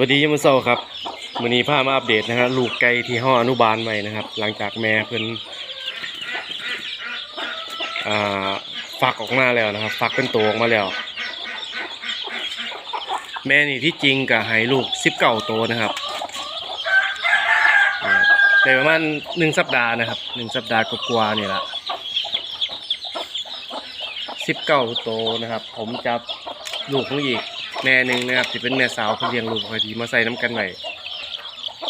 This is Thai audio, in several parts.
วัสดียามมื้อเช้าครับมื้อนี้พามาอัปเดตนะฮะลูกไก่ที่ห่ออนุบาลไว้นะครับ หลังจากแม่เพิ่นอ่าฟักออกมาแล้วนะครับ ฟักเป็นตัวออกมาแล้ว แม่นี่ที่จริงก็ให้ลูก19ตัวนะครับอ่าได้ประมาณหนึ่งสัปดาห์นะครับหนึ่งสัปดาห์กว่าๆนี่ละ19ตัวนะครับ ผมจับลูกของอีก แม่หนึ่งนะครับจะเป็นแม่สาวเพิ่นเลี้ยงลูกคอยทีมาใส่น้ำกันไว้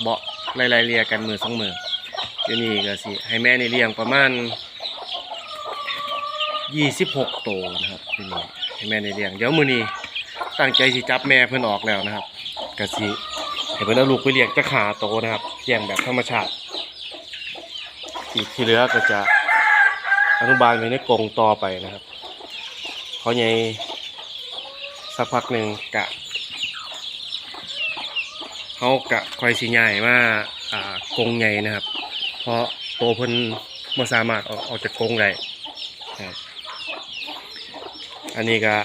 เบาะไล่ๆเลียกันมือสองมือเดี๋ยวนี้ก็สิให้แม่ในเลี้ยงประมาณยี่สิบหกโตวนะครับเดี๋ยวนี้ให้แม่ในเลี้ยงเดี๋ยวมือนี้ตั้งใจสิจับแม่เพิ่นออกแล้วนะครับก็สิให้เพิ่นเอาลูกไปเลี้ยงจะขาโตนะครับเลี้ยงแบบธรรมชาติอีกที่เหลือก็จะอนุบาลไว้ในกรงต่อไปนะครับเขาใหญ่ สักพักหนึ่งกะเขากะคอยสีใหญ่มาอ่ากงใหญ่นะครับ เพราะโตวเพิ่นบ่สามารถออกออกจากกงได้อันนี้ก็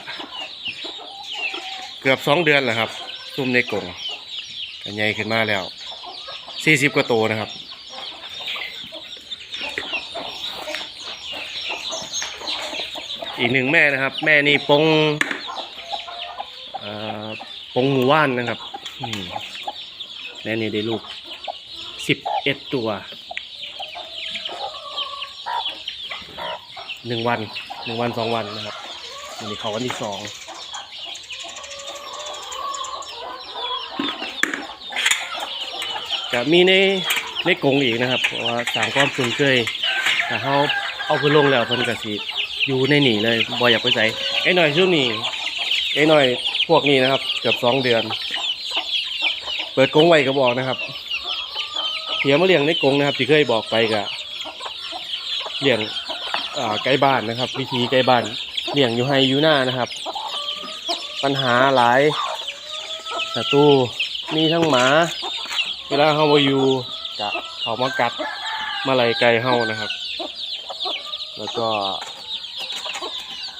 เกือบสองเดือนแล้วครับ ซุ่มในกงใหญ่ขึ้นมาแล้วสี่สิบกว่าโตวนะครับอีกหนึ่งแม่นะครับ แม่นี่ปง อปงหมู่ว่านนะครับอืมแม่นี่ได้ลูกสิบเอ็ดตัวหนึ่งวันหนึ่งวันสองวันนะครับวันนี้เขาวันที่สองจะมีในในกรงอีกนะครับ เพราะว่าสางความคุ้นเคยถ้าเขาเอาไปลงแล้วเพิ่นก็สิอยู่ในหนีเลยบ่อยากไปใส่ไอ้หน่อยช่วงนี้ไอ้หน่อย พวกนี้นะครับ เกือบสองเดือน เปิดกรงไว้ก็บอกนะครับเทียมาเลี้ยงในกรงนะครับที่เคยบอกไปกะเลี้ยงอ่าไก่บ้านนะครับ วิธีไก่บ้านเลี้ยงอยู่ไฮอยู่หน้านะครับ ปัญหาหลายศัตรูมีทั้งหมา เวลาเฮามาอยู่กะเขามากัดมาไล่ไก่เฮานะครับ แล้วก็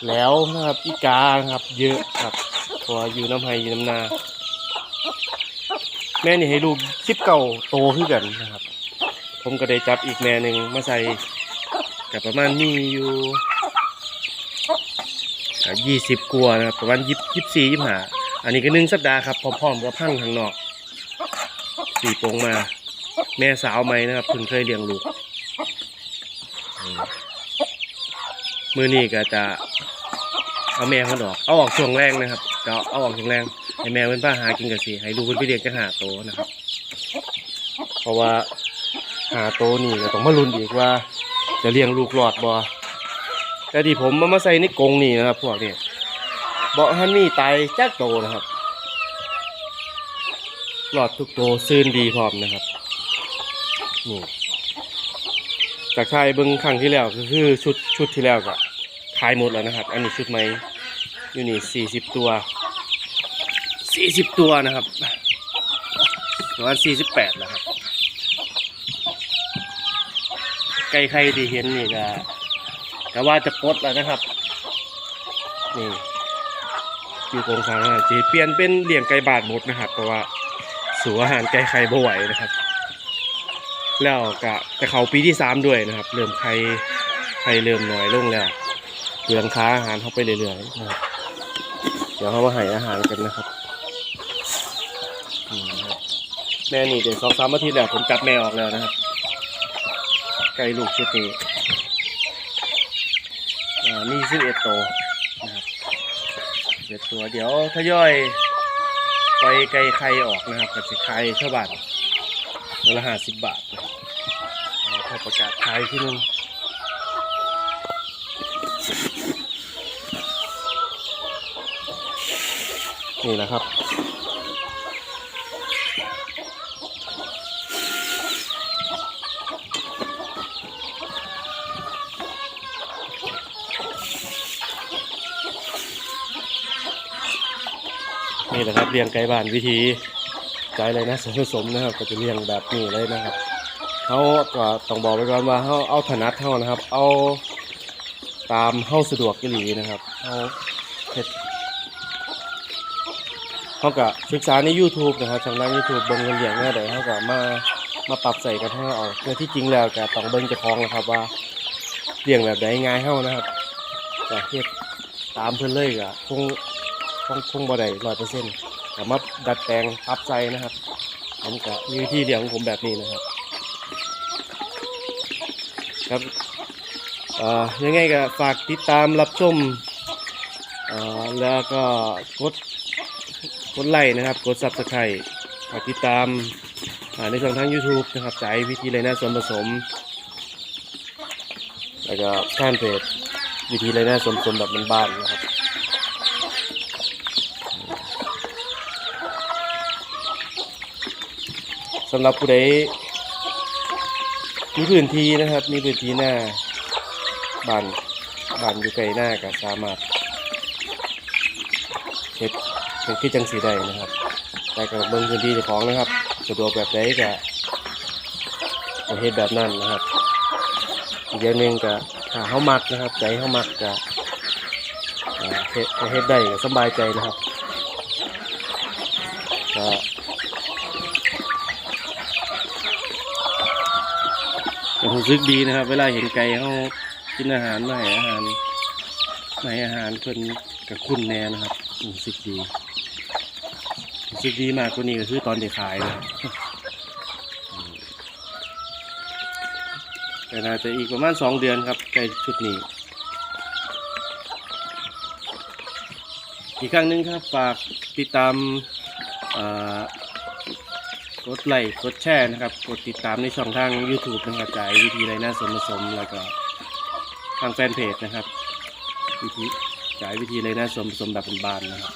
แล้วนะครับอีกานะครับ เยอะครับ เพราะว่าอยู่น้ำไฮอยู่น้ำนา แม่นี่ให้ลูกสิบเก่าโตขึ้นกันนะครับ ผมก็ได้จับอีกแม่หนึ่งมาใส่กับประมาณมีอยู่ยี่สิบกว่านะครับประมาณยี่สิบสี่ยี่ห้าอันนี้ก็หนึ่งสัปดาห์ครับพร้อมๆกับพังทางนอกสี่โปงมา แม่สาวไหมนะครับเพิ่งเคยเลี้ยงลูกมมือนี้ก็จะเอาแม่เขาดอก เอาออกช่วงแรกนะครับ ก็เอาออกช่วงแรกให้แม่เป็นป้าหากินกับสิให้ลูกเป็นพี่เลี้ยงจะหาโตนะครับ เพราะว่าหาโตนี่ก็ต้องมาลุ้นอีกว่า จะเลี้ยงลูกหลอดบ่แต่ที่ผมมามาใส่ในกรงนี่นะครับ พวกนี้เบาฮันนี่ตายจักโตนะครับ หลอดทุกโตซื่นดีพร้อมนะครับนี่จากชายเบิ้งครั้งที่แล้วก็คือชุดชุดที่แล้วก็ขายหมดแล้วนะครับ อันนี้ชุดไหม อยู่นี่สี่สิบตัวสี่สิบตัวนะครับประมาณสี่สิบแปดแล้วครับ ไก่ไข่ที่เห็นนี่ก็แต่ว่าจะปลดแล้วนะครับ นี่อยู่ตรงกลางนะจะเปลี่ยนเป็นเหลี้ยงไก่บาดหมดนะครับ เพราะว่าสูอาหารไก่ไข่บ่ไหวนะครับ แล้วก็จะเขาปีที่สามด้วยนะครับ เริ่มไข่ไข่เริ่มน้อยลงแล้วเลี้ยงค้าอาหารเข้าไปเรื่อยๆนะครับ ดี๋ยวเขามาให้อาหารกันนะครับแม่นี่เดี๋ยวสองสามอาทิตย์แล้วผมจับแม่ออกแล้วนะครับ ไก่ลูกชุดนี้อ่ามีสิบเอ็ดตัวนะครับเอ็ดตัวเดี๋ยวทยอยปล่อยไก่ไข่ออกนะครับกับสิไข่ชาวบ้านละห้าสิบบาทนะครับเอาเขาประกาศขายที่นึง นี่นะครับ นี่แหละครับเลี้ยงไก่บ้านวิธีใจเลยนะส่วนผสมนะครับ ก็จะเลี้ยงแบบนี้เลยนะครับเขาก็ต้องบอกไปก่อนว่าเขาเอาถนัดเท่านะครับ เอาตามเข้าสะดวกกิลีนะครับเอาเฮ็ด เขาก็ศึกษาใน YouTube นะครับทางด้าน YouTube เบิ่งเงินเลี้ยงแน่ใดเขาก็มามาปรับใส่กันให้เอาเพื่อที่จริงแล้วก็ต้องเบิ่งเจ้าของนะครับว่าเลี้ยงแบบใดง่ายเฮานะครับก็เฮ็ดตามเพิ่นเลยก็คงคงคงบ่ได้100%ก็มาดัดแปลงปรับใส่นะครับผมก็มีวิธีเลี้ยงของผมแบบนี้นะครับ ครับยังไงก็ฝากติดตามรับชมแล้วก็กด กดไลค์นะครับ กด subscribe ฝากติดตามในช่องทาง YouTube นะครับใจวิธีไรน่าส่วนผสม แล้วก็แฟนเพจวิธีไรน่าส่วนผสมแบบบ้านๆนะครับสำหรับผู้ใดมีพื้นที่นะครับ มีพื้นที่หน้าบ้านบ้านอยู่ไกลหน้าก็สามารถเฮ็ด เฮ็ดที่จังสีได้นะครับ แต่ก็เบิ่งพื้นที่จ้าของนะครับสะดวกแบบใดก็ก็เฮ็ดแบบนั้นนะครับอีกอย่างหนึ่งก็ถ้าเฮามักนะครับ ใจเฮามักก็เฮ็ดได้สบายใจนะครับก็ผมรู้สึกดีนะครับ เวลาเห็นไก่เขากินอาหารมาให้อาหารมาให้อาหารเพิ่นกับคุณแน่นะครับรู้สึกดี รู้สึกดีมากกว่านี้ก็คือตอนเด็กขายนะแต่น่าจะอีกประมาณสองเดือนครับไก่ชุดนี้ อีกครั้งหนึ่งครับฝากติดตามกดไลค์กดแชร์นะครับ กดติดตามในช่องทาง YouTube นะครับจ่ายวิธีไรน่าสมผสมแล้วก็ทางแฟนเพจนะครับ วิธีจ่ายวิธีไรน่าสมผสมแบบบานๆนะครับ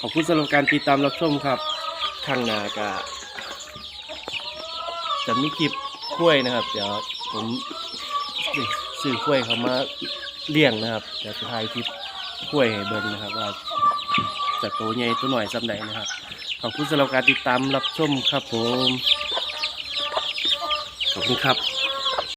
ขอบคุณสำหรับการติดตามรับชมครับข้างหน้าก็จะมีคลิปกล้วยนะครับ เดี๋ยวผมซื้อกล้วยเขามาเลี้ยงนะครับเดี๋ยวจะถ่ายคลิปกล้วยให้เบิ่งนะครับ ว่าจะโตใหญ่ตัวหน่อยสำไหนนะครับ ขอบคุณสำหรับการติดตามรับชมครับผมขอบคุณครับ